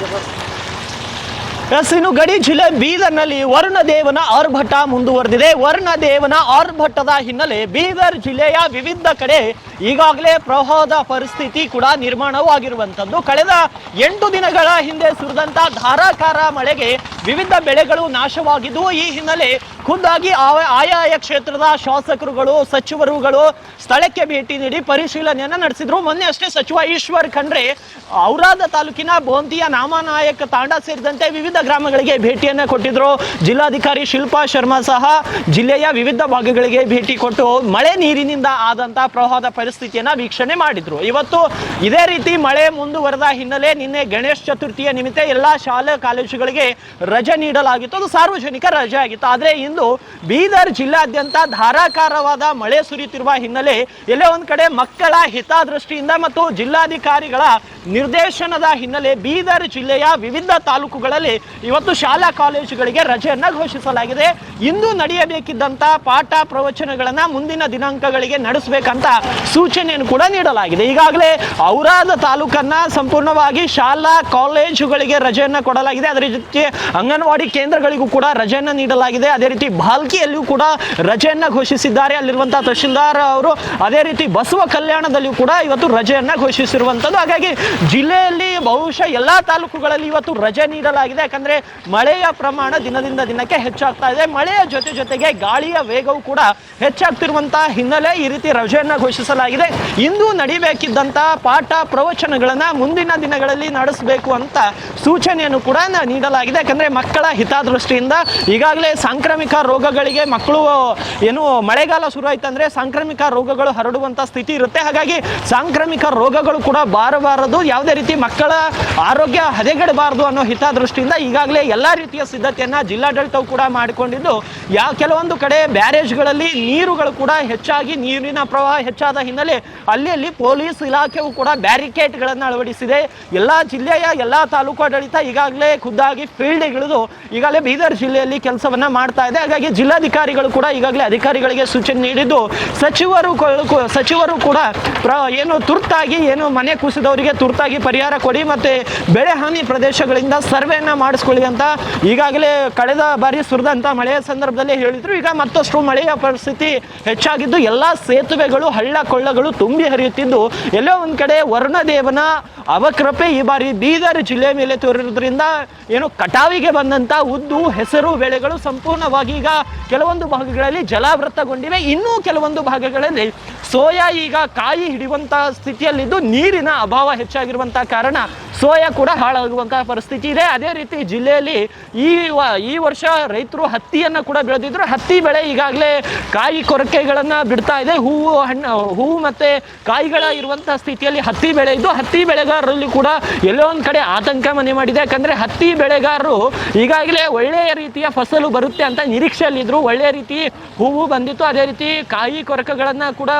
Gracias. ಇನ್ನು ಗಡಿ ಜಿಲ್ಲೆ ಬೀದರ್ನಲ್ಲಿ ವರುಣ ದೇವನ ಆರ್ಭಟ ಮುಂದುವರೆದಿದೆ. ವರುಣ ದೇವನ ಆರ್ಭಟದ ಹಿನ್ನೆಲೆ ಬೀದರ್ ಜಿಲ್ಲೆಯ ವಿವಿಧ ಕಡೆ ಈಗಾಗಲೇ ಪ್ರವಾಹದ ಪರಿಸ್ಥಿತಿ ಕೂಡ ನಿರ್ಮಾಣವಾಗಿರುವಂಥದ್ದು. ಕಳೆದ ಎಂಟು ದಿನಗಳ ಹಿಂದೆ ಸುರಿದಂತ ಧಾರಾಕಾರ ಮಳೆಗೆ ವಿವಿಧ ಬೆಳೆಗಳು ನಾಶವಾಗಿದ್ದು, ಈ ಹಿನ್ನೆಲೆ ಖುದ್ದಾಗಿ ಆಯಾಯ ಕ್ಷೇತ್ರದ ಶಾಸಕರುಗಳು, ಸಚಿವರುಗಳು ಸ್ಥಳಕ್ಕೆ ಭೇಟಿ ನೀಡಿ ಪರಿಶೀಲನೆಯನ್ನ ನಡೆಸಿದ್ರು. ಮೊನ್ನೆ ಅಷ್ಟೇ ಸಚಿವ ಈಶ್ವರ್ ಖಂಡ್ರೆ, ಔರಾದ ತಾಲೂಕಿನ ಬೋಂತಿಯ ನಾಮನಾಯಕ ತಾಂಡ ಸೇರಿದಂತೆ ವಿವಿಧ ಗ್ರಾಮಗಳಿಗೆ ಭೇಟಿಯನ್ನು ಕೊಟ್ಟಿದ್ರು. ಜಿಲ್ಲಾಧಿಕಾರಿ ಶಿಲ್ಪಾ ಶರ್ಮಾ ಸಹ ಜಿಲ್ಲೆಯ ವಿವಿಧ ಭಾಗಗಳಿಗೆ ಭೇಟಿ ಕೊಟ್ಟು ಮಳೆ ನೀರಿನಿಂದ ಆದಂತ ಪ್ರವಾಹದ ಪರಿಸ್ಥಿತಿಯನ್ನ ವೀಕ್ಷಣೆ ಮಾಡಿದ್ರು. ಇವತ್ತು ಇದೇ ರೀತಿ ಮಳೆ ಮುಂದುವರೆದ ಹಿನ್ನೆಲೆ ನಿನ್ನೆ ಗಣೇಶ ಚತುರ್ಥಿಯ ನಿಮಿತ್ತ ಎಲ್ಲಾ ಶಾಲೆ ಕಾಲೇಜುಗಳಿಗೆ ರಜೆ ನೀಡಲಾಗಿತ್ತು. ಅದು ಸಾರ್ವಜನಿಕ ರಜೆ ಆಗಿತ್ತು. ಆದರೆ ಇಂದು ಬೀದರ್ ಜಿಲ್ಲಾದ್ಯಂತ ಧಾರಾಕಾರವಾದ ಮಳೆ ಸುರಿಯುತ್ತಿರುವ ಹಿನ್ನೆಲೆ ಎಲ್ಲ ಒಂದು ಕಡೆ ಮಕ್ಕಳ ಹಿತದೃಷ್ಟಿಯಿಂದ ಮತ್ತು ಜಿಲ್ಲಾಧಿಕಾರಿಗಳ ನಿರ್ದೇಶನದ ಹಿನ್ನೆಲೆ ಬೀದರ್ ಜಿಲ್ಲೆಯ ವಿವಿಧ ತಾಲೂಕುಗಳಲ್ಲಿ ಇವತ್ತು ಶಾಲಾ ಕಾಲೇಜುಗಳಿಗೆ ರಜೆಯನ್ನು ಘೋಷಿಸಲಾಗಿದೆ. ಇಂದು ನಡೆಯಬೇಕಿದ್ದಂಥ ಪಾಠ ಪ್ರವಚನಗಳನ್ನು ಮುಂದಿನ ದಿನಾಂಕಗಳಿಗೆ ನಡೆಸಬೇಕಂತ ಸೂಚನೆಯನ್ನು ಕೂಡ ನೀಡಲಾಗಿದೆ. ಈಗಾಗಲೇ ಔರಾದ ತಾಲೂಕನ್ನು ಸಂಪೂರ್ಣವಾಗಿ ಶಾಲಾ ಕಾಲೇಜುಗಳಿಗೆ ರಜೆಯನ್ನ ಕೊಡಲಾಗಿದೆ. ಅದರ ಜೊತೆಗೆ ಅಂಗನವಾಡಿ ಕೇಂದ್ರಗಳಿಗೂ ಕೂಡ ರಜೆಯನ್ನು ನೀಡಲಾಗಿದೆ. ಅದೇ ರೀತಿ ಭಾಲ್ಕಿಯಲ್ಲಿಯೂ ಕೂಡ ರಜೆಯನ್ನ ಘೋಷಿಸಿದ್ದಾರೆ. ಅಲ್ಲಿರುವಂಥ ತಹಶೀಲ್ದಾರ್ ಅವರು ಅದೇ ರೀತಿ ಬಸವ ಕಲ್ಯಾಣದಲ್ಲಿಯೂ ಕೂಡ ಇವತ್ತು ರಜೆಯನ್ನು ಘೋಷಿಸಿರುವಂಥದ್ದು ಹಾಗಾಗಿ ಜಿಲ್ಲೆಯಲ್ಲಿ ಬಹುಶಃ ಎಲ್ಲಾ ತಾಲೂಕುಗಳಲ್ಲಿ ಇವತ್ತು ರಜೆ ನೀಡಲಾಗಿದೆ. ಯಾಕಂದ್ರೆ ಮಳೆಯ ಪ್ರಮಾಣ ದಿನದಿಂದ ದಿನಕ್ಕೆ ಹೆಚ್ಚಾಗ್ತಾ ಇದೆ. ಮಳೆಯ ಜೊತೆ ಜೊತೆಗೆ ಗಾಳಿಯ ವೇಗವು ಕೂಡ ಹೆಚ್ಚಾಗ್ತಿರುವಂತಹ ಹಿನ್ನೆಲೆ ಈ ರೀತಿ ರಜೆಯನ್ನು ಘೋಷಿಸಲಾಗಿದೆ. ಇಂದು ನಡಿಬೇಕಿದ್ದಂತಹ ಪಾಠ ಪ್ರವಚನಗಳನ್ನ ಮುಂದಿನ ದಿನಗಳಲ್ಲಿ ನಡೆಸಬೇಕು ಅಂತ ಸೂಚನೆಯನ್ನು ಕೂಡ ನೀಡಲಾಗಿದೆ. ಯಾಕಂದ್ರೆ ಮಕ್ಕಳ ಹಿತದೃಷ್ಟಿಯಿಂದ ಈಗಾಗಲೇ ಸಾಂಕ್ರಾಮಿಕ ರೋಗಗಳಿಗೆ ಮಕ್ಕಳು, ಏನು ಮಳೆಗಾಲ ಶುರು ಆಯ್ತಂದ್ರೆ ಸಾಂಕ್ರಾಮಿಕ ರೋಗಗಳು ಹರಡುವಂತ ಸ್ಥಿತಿ ಇರುತ್ತೆ. ಹಾಗಾಗಿ ಸಾಂಕ್ರಾಮಿಕ ರೋಗಗಳು ಕೂಡ ಬಾರಬಾರದು. ಯಾವುದೇ ರೀತಿ ಮಕ್ಕಳ ಆರೋಗ್ಯ ಹದಗೆಡಬಾರದು ಅನ್ನೋ ಹಿತದೃಷ್ಟಿಯಿಂದ ಈಗಾಗಲೇ ಎಲ್ಲಾ ರೀತಿಯ ಸಿದ್ಧತೆಯನ್ನು ಜಿಲ್ಲಾಡಳಿತವು ಕೂಡ ಮಾಡಿಕೊಂಡಿದ್ದು ಯಾವ ಕೆಲವೊಂದು ಕಡೆ ಬ್ಯಾರೇಜ್ಗಳಲ್ಲಿ ನೀರುಗಳು ಕೂಡ ಹೆಚ್ಚಾಗಿ, ನೀರಿನ ಪ್ರವಾಹ ಹೆಚ್ಚಾದ ಹಿನ್ನೆಲೆ ಅಲ್ಲಿ ಪೊಲೀಸ್ ಇಲಾಖೆಯು ಕೂಡ ಬ್ಯಾರಿಕೇಡ್ಗಳನ್ನು ಅಳವಡಿಸಿದೆ. ಎಲ್ಲಾ ಜಿಲ್ಲೆಯ ಎಲ್ಲಾ ತಾಲೂಕು ಆಡಳಿತ ಈಗಾಗಲೇ ಖುದ್ದಾಗಿ ಫೀಲ್ಡ್ ಇಳಿದು ಈಗಾಗಲೇ ಬೀದರ್ ಜಿಲ್ಲೆಯಲ್ಲಿ ಕೆಲಸವನ್ನ ಮಾಡ್ತಾ ಇದೆ. ಹಾಗಾಗಿ ಜಿಲ್ಲಾಧಿಕಾರಿಗಳು ಕೂಡ ಈಗಾಗಲೇ ಅಧಿಕಾರಿಗಳಿಗೆ ಸೂಚನೆ ನೀಡಿದ್ದು, ಸಚಿವರು ಸಚಿವರು ಕೂಡ ಏನು ತುರ್ತಾಗಿ ಏನು ಮನೆ ಕುಸಿದವರಿಗೆ ತುರ್ತಾಗಿ ಪರಿಹಾರ ಕೊಡಿ ಮತ್ತೆ ಬೆಳೆ ಹಾನಿ ಪ್ರದೇಶಗಳಿಂದ ಸರ್ವೆಯನ್ನ ಮಾಡಿಸ್ಕೊಳ್ಳಿ ಅಂತ ಈಗಾಗಲೇ ಕಳೆದ ಬಾರಿ ಸುರಿದಂತ ಮಳೆಯ ಸಂದರ್ಭದಲ್ಲಿ ಹೇಳಿದ್ರು. ಈಗ ಮತ್ತಷ್ಟು ಮಳೆಯ ಪರಿಸ್ಥಿತಿ ಹೆಚ್ಚಾಗಿದ್ದು ಎಲ್ಲ ಸೇತುವೆಗಳು, ಹಳ್ಳ ಕೊಳ್ಳಗಳು ತುಂಬಿ ಹರಿಯುತ್ತಿದ್ದು. ಎಲ್ಲೋ ಒಂದ್ ಕಡೆ ವರುಣದೇವನ ಅವಕೃಪೆ ಈ ಬಾರಿ ಬೀದರ್ ಜಿಲ್ಲೆ ಮೇಲೆ ತೋರಿರೋದ್ರಿಂದ ಏನು ಕಟಾವಿಗೆ ಬಂದಂತ ಉದ್ದು ಹೆಸರು ಬೆಳೆಗಳು ಸಂಪೂರ್ಣವಾಗಿ ಈಗ ಕೆಲವೊಂದು ಭಾಗಗಳಲ್ಲಿ ಜಲಾವೃತಗೊಂಡಿವೆ. ಇನ್ನೂ ಕೆಲವೊಂದು ಭಾಗಗಳಲ್ಲಿ ಸೋಯಾ ಈಗ ಕಾಯಿ ಹಿಡಿಯುವಂತ ಸ್ಥಿತಿಯಲ್ಲಿದ್ದು ನೀರಿನ ಅಭಾವ ಹೆಚ್ಚಾಗಿರುವಂತಹ ಕಾರಣ ಸೋಯಾ ಕೂಡ ಹಾಳಾಗುವಂತಹ ಪರಿಸ್ಥಿತಿ ಇದೆ. ಅದೇ ರೀತಿ ಜಿಲ್ಲೆಯಲ್ಲಿ ಈ ಈ ವರ್ಷ ರೈತರು ಹತ್ತಿಯನ್ನು ಕೂಡ ಬೆಳೆದಿದ್ರು. ಹತ್ತಿ ಬೆಳೆ ಈಗಾಗಲೇ ಕಾಯಿ ಕೊರಕೆಗಳನ್ನು ಬಿಡ್ತಾ ಇದೆ. ಹೂವು, ಹಣ್ಣು, ಹೂವು ಮತ್ತೆ ಕಾಯಿಗಳ ಇರುವಂತಹ ಸ್ಥಿತಿಯಲ್ಲಿ ಹತ್ತಿ ಬೆಳೆ ಇದ್ದು, ಹತ್ತಿ ಬೆಳೆಗಾರರಲ್ಲಿ ಕೂಡ ಎಲ್ಲೋ ಒಂದ್ ಕಡೆ ಆತಂಕ ಮನೆ ಮಾಡಿದೆ. ಯಾಕಂದರೆ ಹತ್ತಿ ಬೆಳೆಗಾರರು ಈಗಾಗಲೇ ಒಳ್ಳೆಯ ರೀತಿಯ ಫಸಲು ಬರುತ್ತೆ ಅಂತ ನಿರೀಕ್ಷೆಯಲ್ಲಿದ್ದರು ಒಳ್ಳೆಯ ರೀತಿ ಹೂವು ಬಂದಿತ್ತು. ಅದೇ ರೀತಿ ಕಾಯಿ ಕೊರಕಗಳನ್ನು ಕೂಡ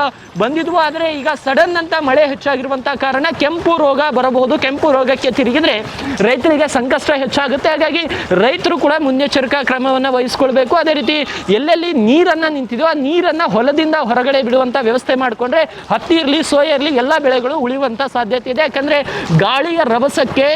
ಬಂದಿದ್ವು. ಆದರೆ ಈಗ ಸಡನ್ ಅಂತ ಮಳೆ ಹೆಚ್ಚಾಗಿರುವಂಥ ಕಾರಣ ಕೆಂಪು ರೋಗ ಬರಬಹುದು. ಕೆಂಪು ರೋಗಕ್ಕೆ ತಿರುಗಿದ್ರೆ ರೈತರಿಗೆ ಸಂಕಷ್ಟ ಹೆಚ್ಚಾಗುತ್ತೆ. ಹಾಗಾಗಿ ರೈತರು ಕೂಡ ಮುನ್ನೆಚ್ಚರಿಕಾ ಕ್ರಮವನ್ನ ವಹಿಸ್ಕೊಳ್ಬೇಕು. ಅದೇ ರೀತಿ ಎಲ್ಲೆಲ್ಲಿ ನೀರನ್ನ ನಿಂತಿದೆಯೋ ಆ ನೀರನ್ನ ಹೊಲದಿಂದ ಹೊರಗಡೆ ಬಿಡುವಂತ ವ್ಯವಸ್ಥೆ ಮಾಡಿಕೊಂಡ್ರೆ ಹತ್ತಿ ಇರಲಿ, ಸೋಯಾ ಇರಲಿ ಎಲ್ಲ ಬೆಳೆಗಳು ಉಳಿಯುವಂಥ ಸಾಧ್ಯತೆ ಇದೆ. ಯಾಕಂದರೆ ಗಾಳಿಯ ರಭಸಕ್ಕೆ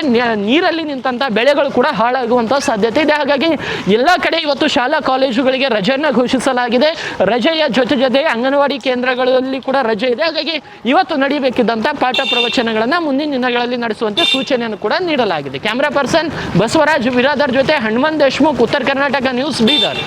ನೀರಲ್ಲಿ ನಿಂತಹ ಬೆಳೆಗಳು ಕೂಡ ಹಾಳಾಗುವಂಥ ಸಾಧ್ಯತೆ ಇದೆ. ಹಾಗಾಗಿ ಎಲ್ಲ ಕಡೆ ಇವತ್ತು ಶಾಲಾ ಕಾಲೇಜುಗಳಿಗೆ ರಜೆಯನ್ನು ಘೋಷಿಸಲಾಗಿದೆ. ರಜೆಯ ಜೊತೆ ಜೊತೆ ಅಂಗನವಾಡಿ ಕೇಂದ್ರಗಳಲ್ಲಿ ಕೂಡ ರಜೆ ಇದೆ. ಹಾಗಾಗಿ ಇವತ್ತು ನಡೀಬೇಕಿದ್ದಂಥ ಪಾಠ ಪ್ರವಚನಗಳನ್ನು ಮುಂದಿನ ದಿನಗಳಲ್ಲಿ ನಡೆಸುವಂತೆ ಸೂಚನೆಯನ್ನು ಕೂಡ ನೀಡಲಾಗಿದೆ. ಕ್ಯಾಮ್ರಾ ಪರ್ಸನ್ ಬಸವರಾಜ್ ವಿರಾದರ್ ಜೊತೆ ಹನುಮಂತ್ ದೇಶ್ಮುಖ್ ಉತ್ತರ ಕರ್ನಾಟಕ ನ್ಯೂಸ್ ಬೀದರ್.